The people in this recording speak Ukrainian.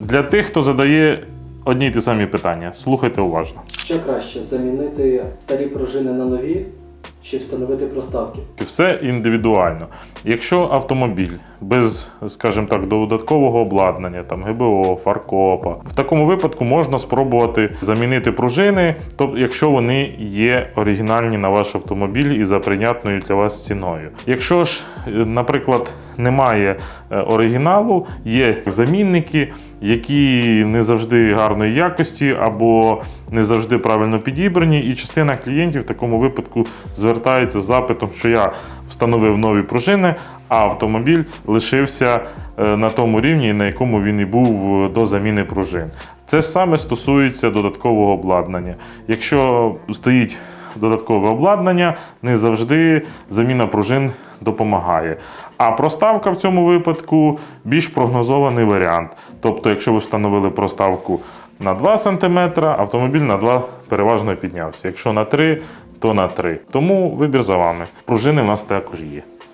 Для тих, хто задає одні й ті самі питання, слухайте уважно. Що краще замінити старі пружини на нові чи встановити проставки? Все індивідуально. Якщо автомобіль без, скажімо так, додаткового обладнання, там ГБО, фаркопа, в такому випадку можна спробувати замінити пружини, тобто, якщо вони є оригінальні на ваш автомобіль і за прийнятною для вас ціною. Якщо ж, е, наприклад, немає е, оригіналу, є замінники, які не завжди гарної якості або не завжди правильно підібрані, і частина клієнтів в такому випадку звертається з запитом, що я встановив нові пружини, а автомобіль лишився е, на тому рівні, на якому він і був е, до заміни пружин. Це ж саме стосується додаткового обладнання. Якщо стоїть додаткове обладнання, не завжди заміна пружин допомагає. А проставка в цьому випадку більш прогнозований варіант. Тобто, якщо ви встановили проставку на 2 см, автомобіль на 2 переважно піднявся. Якщо на 3, то на 3. Тому вибір за вами. Пружини в нас також є.